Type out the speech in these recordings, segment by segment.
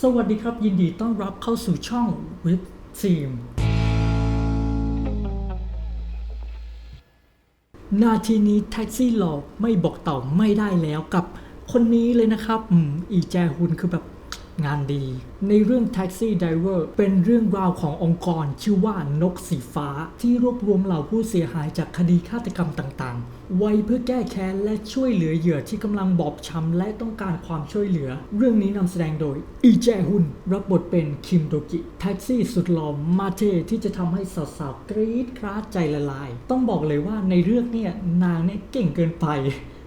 สวัสดีครับยินดีต้อนรับเข้าสู่ช่องวิบซีมนาทีนี้แท็กซี่หลอกไม่บอกต่อไม่ได้แล้วกับคนนี้เลยนะครับอืมอีแจฮุนคือแบบ งานดี ในเรื่อง Taxi Driver เป็นเรื่องราวขององค์กรชื่อว่านกสีฟ้า ที่รวบรวมเหล่าผู้เสียหายจากคดีฆาตกรรมต่างๆ ไว้เพื่อแก้แค้นและช่วยเหลือเหยื่อที่กำลังบอบช้ำและต้องการความช่วยเหลือ เรื่องนี้นำแสดงโดยอีแจฮุนรับบทเป็นคิมโดกิ แท็กซี่สุดหล่อมาเทที่จะทำให้สาวๆกรี๊ดคราดใจละลาย ต้องบอกเลยว่าในเรื่องเนี่ยนางเนี่ยเก่งเกินไป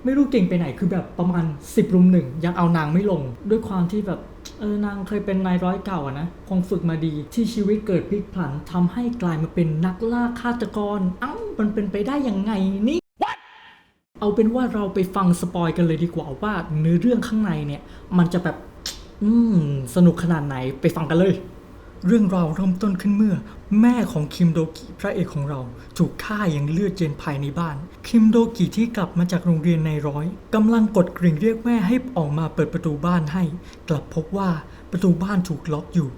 ไม่รู้เก่งไปไหนคือแบบประมาณ 10รุมหนึ่งยังเอานางไม่ลง ด้วยความที่แบบเออนางเคยเป็นนายร้อยเก่าอะนะคงฝึกมาดีที่ชีวิตเกิดพลิกผันทำให้กลายมาเป็นนักล่าฆาตกร เอ้ามันเป็นไปได้ยังไงนี่เอาเป็นว่าเราไปฟังสปอยกันเลยดีกว่าว่าเนื้อเรื่องข้างในเนี่ย มันจะแบบ อืม สนุกขนาดไหนไปฟังกันเลย เรื่องราวเริ่มต้นขึ้นเมื่อ แม่ของคิมโดกิพระเอกของเรา ถูกฆ่าอย่างเลือดเย็นภายในบ้าน คิมโดกิที่กลับมาจากโรงเรียนในร้อยกำลังกดกริ่งเรียกแม่ให้ออกมาเปิดประตูบ้านให้ กลับพบว่าประตูบ้านถูกล็อกอยู่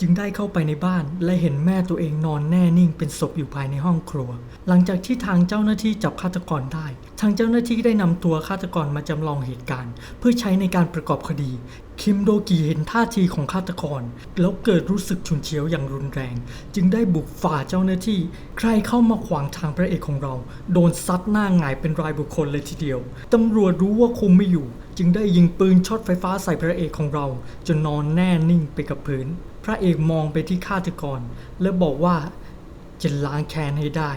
จึงได้เข้าไปในบ้านและเห็นแม่ตัวเองนอนแน่นิ่งเป็นศพอยู่ภายในห้องครัว หลังจากที่ทางเจ้าหน้าที่จับฆาตกรได้ ทางเจ้าหน้าที่ได้นำตัวฆาตกรมาจำลองเหตุการณ์ เพื่อใช้ในการประกอบคดี คิมโดกิเห็นท่าทีของฆาตกร แล้วเกิดรู้สึกฉุนเฉียวอย่างรุนแรง จึงได้บุกฝ่าเจ้าหน้าที่ ใครเข้ามาขวางทางพระเอกของเรา โดนซัดหน้าหงายเป็นรายบุคคลเลยทีเดียว ตำรวจรู้ว่าคุมไม่อยู่ จึงได้ยิงปืนช็อตไฟฟ้าใส่พระเอกของเรา จนนอนแน่นิ่งไปกับพื้น พระเอกมองไปที่ฆาตกร และบอกว่าจะล้างแค้นให้ได้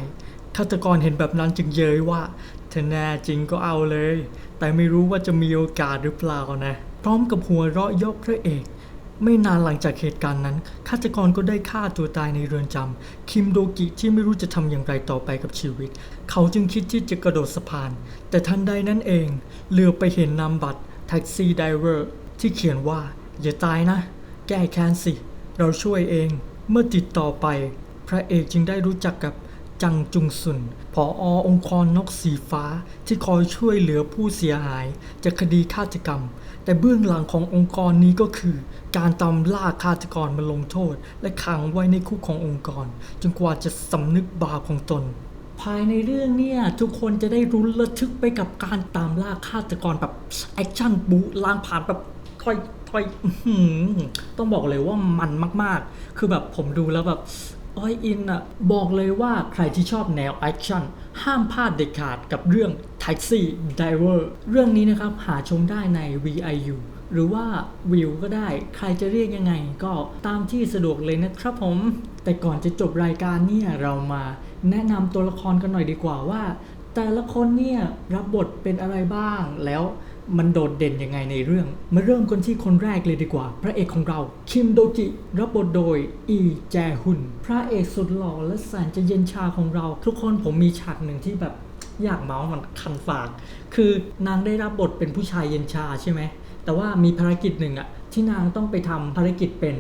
ฆาตกรเห็นแบบนั้นจึงเย้ยว่าถ้าแน่จริงก็เอาเลย แต่ไม่รู้ว่าจะมีโอกาสหรือเปล่านะ พร้อมกับหัวเราะยกพระเอก ไม่นานหลังจากเหตุการณ์นั้นฆาตกรก็ได้ฆ่าตัวตายในเรือนจำคิมโดกิที่ไม่รู้จะทำอย่างไรต่อไปกับชีวิต เขาจึงคิดที่จะกระโดดสะพาน แต่ทันใดนั้นเองเหลือไปเห็นนามบัตรแท็กซี่ไดเวอร์ที่เขียนว่า อย่าตายนะ แก้แค้นสิ เราช่วยเอง เมื่อติดต่อไป พระเอกจึงได้รู้จักกับ จังจุงซุนผออองค์กรนกสีฟ้าที่คอยช่วยเหลือผู้เสียหายจากคดีฆาตกรรม แต่เบื้องหลังขององค์กรนี้ก็คือ การตามล่าฆาตกรมาลงโทษ และขังไว้ในคุกขององค์กร จนกว่าจะสำนึกบาปของตน ภายในเรื่องเนี่ยทุกคนจะได้รุ้นระทึกไปกับการตามล่าฆาตกรแบบแอคชั่นบูล้างผ่านแบบถอยถอยอื้อหือต้องบอกเลยว่ามันมาก ๆ คือแบบผมดูแล้วแบบ ออยอินอะบอกเลยว่าใครที่ชอบแนวแอคชั่นห้ามพลาดเด็ดขาดกับเรื่อง Taxi Driver เรื่องนี้นะครับหาชมได้ใน VIU หรือว่าวิวก็ได้ใครจะเรียกยังไงก็ตามที่สะดวกเลยนะครับผม แต่ก่อนจะจบรายการเนี่ยเรามาแนะนำตัวละครกันหน่อยดีกว่าว่า แต่ละคนเนี่ยรับบทเป็นอะไรบ้างแล้ว มันโดดเด่นยังไงในเรื่อง มาเริ่มกันที่คนแรกเลยดีกว่า พระเอกของเรา คิมโดจิ รับบทโดย อีแจฮุน พระเอกสุดหล่อและแสนจะเย็นชาของเรา ทุกคนผมมีฉากหนึ่งที่แบบอยากเมาส์มันคันฝาก คือนางได้รับบทเป็นผู้ชายเย็นชาใช่ไหม แต่ว่ามีภารกิจหนึ่งอะที่นางต้องไปทำภารกิจเป็น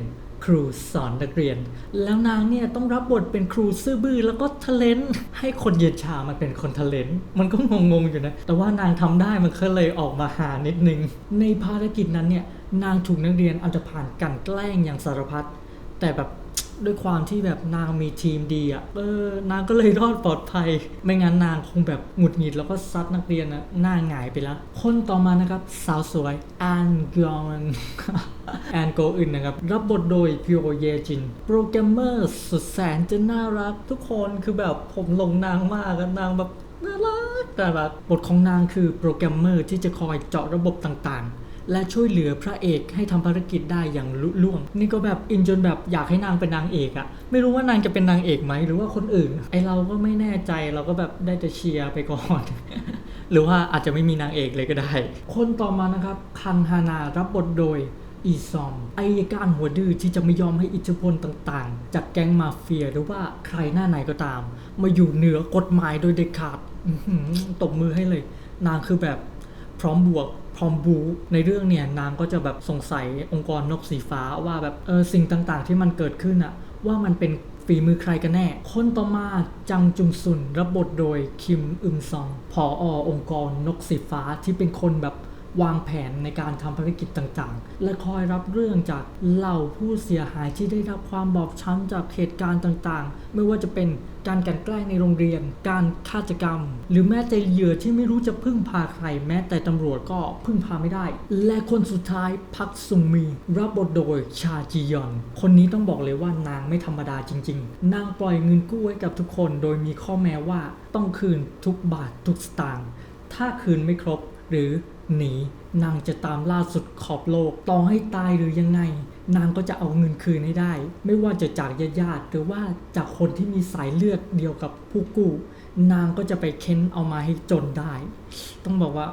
ครูสอนนักเรียน แล้วนางเนี่ยต้องรับบทเป็นครูซื่อบื้อแล้วก็ทะเลนให้คนเย็นชามันเป็นคนทะเลนมันก็งงๆอยู่นะ แต่ว่านางทำได้มันก็เลยออกมาหานิดนึง ในภารกิจนั้นเนี่ยนางถูกนักเรียนอันจะผ่านกันแกล้งอย่างสารพัดแต่แบบ ด้วยความที่แบบนางมีทีมดีอะ่ะเออนางก็เลยรอดปลอดภัย ไม่งั้นนางคงแบบหงุดหงิดแล้วก็ซัดนักเรียนอะหน้าหงายไปแล้ว คนต่อมานะครับสาวสวยแอนกอนแอนโกอึนนะครับ รับบทโดยพิโอเยจิน โปรแกรมเมอร์สุดแสนจะน่ารัก ทุกคนคือแบบผมหลงนางมากอะนางแบบน่ารักแต่แบบบทของนางคือโปรแกรมเมอร์ที่จะคอยเจาะระบบต่างๆ และช่วยเหลือพระเอกให้ทำภารกิจได้อย่างลุล่วง นี่ก็แบบอินจนแบบอยากให้นางเป็นนางเอกอะไม่รู้ว่านางจะเป็นนางเอกไหมหรือว่าคนอื่น ไอเราก็ไม่แน่ใจเราก็แบบได้แต่เชียร์ไปก่อนหรือว่าอาจจะไม่มีนางเอกเลยก็ได้ คนต่อมานะครับคันฮานารับบทโดยอีซอมไอยการหัวดื้อที่จะไม่ยอมให้อิทธิพลต่างๆ จากแก๊งมาเฟียหรือว่าใครหน้าไหนก็ตาม มาอยู่เหนือกฎหมายโดยเด็ดขาดตบมือให้เลย นางคือแบบพร้อมบวก อมบูในเรื่องเนี่ยนางก็จะแบบสงสัยองค์กรนกสีฟ้าว่าแบบเออสิ่งต่างๆ ที่มันเกิดขึ้นอะว่ามันเป็นฝีมือใครกันแน่ คนต่อมาจังจุงซุนรับบทโดยคิมอึมซองผออองค์กรนกสีฟ้าที่เป็นคนแบบ วางแผนในการทำภารกิจต่างๆ และคอยรับเรื่องจากเหล่าผู้เสียหายที่ได้รับความบอบช้ำจากเหตุการณ์ต่างๆ ไม่ว่าจะเป็นการกันแกล้งในโรงเรียน การฆาตกรรม หรือแม้แต่เหยื่อที่ไม่รู้จะพึ่งพาใคร แม้แต่ตำรวจก็พึ่งพาไม่ได้ และคนสุดท้ายพักซุงมี รับบทโดยชาจียอน คนนี้ต้องบอกเลยว่านางไม่ธรรมดาจริง ๆ นางปล่อยเงินกู้ให้กับทุกคน โดยมีข้อแม้ว่าต้องคืนทุกบาททุกสตางค์ถ้าคืนไม่ครบ หรือ หนีนางจะตามล่าสุดขอบโลกต่อให้ตายหรือยังไง นางก็จะเอาเงินคืนให้ได้ ไม่ว่าจะจากญาติหรือว่าจากคนที่มีสายเลือดเดียวกับผู้กู้ นางก็จะไปเค้นเอามาให้จนได้ ต้องบอกว่า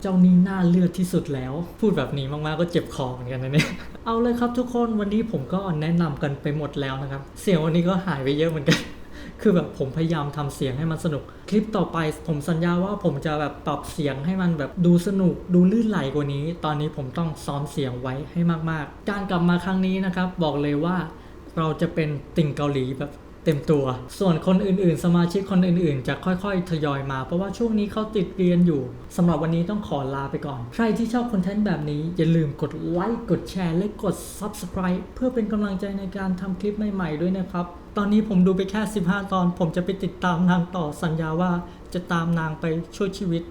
เจ้านี้หน่าเลือดที่สุดแล้ว พูดแบบนี้มากๆก็เจ็บคอเหมือนกันนะเนี่ยเอาเลยครับทุกคนวันนี้ผมก็แนะนำกันไปหมดแล้วนะครับ เสียงวันนี้ก็หายไปเยอะเหมือนกัน คือแบบผมพยายามทำเสียงให้มันสนุก คลิปต่อไปผมสัญญาว่าผมจะแบบปรับเสียงให้มันแบบดูสนุก ดูลื่นไหลกว่านี้ ตอนนี้ผมต้องซ้อมเสียงไว้ให้มากๆ การกลับมาครั้งนี้นะครับ บอกเลยว่าเราจะเป็นติ่งเกาหลีแบบ เต็มตัว ส่วนคนอื่นๆ สมาชิกคนอื่นๆ จะค่อยๆ ทยอยมา เพราะว่าช่วงนี้เขาติดเรียนอยู่สำหรับวันนี้ต้องขอลาไปก่อน ใครที่ชอบคอนเทนต์แบบนี้ อย่าลืมกดไลค์กดแชร์ และกด Subscribe เพื่อเป็นกำลังใจในการทำคลิปใหม่ๆ ด้วยนะครับ ตอนนี้ผมดูไปแค่ 15 ตอน ผมจะไปติดตามนางต่อสัญญาว่าจะตามนางไปช่วยชีวิต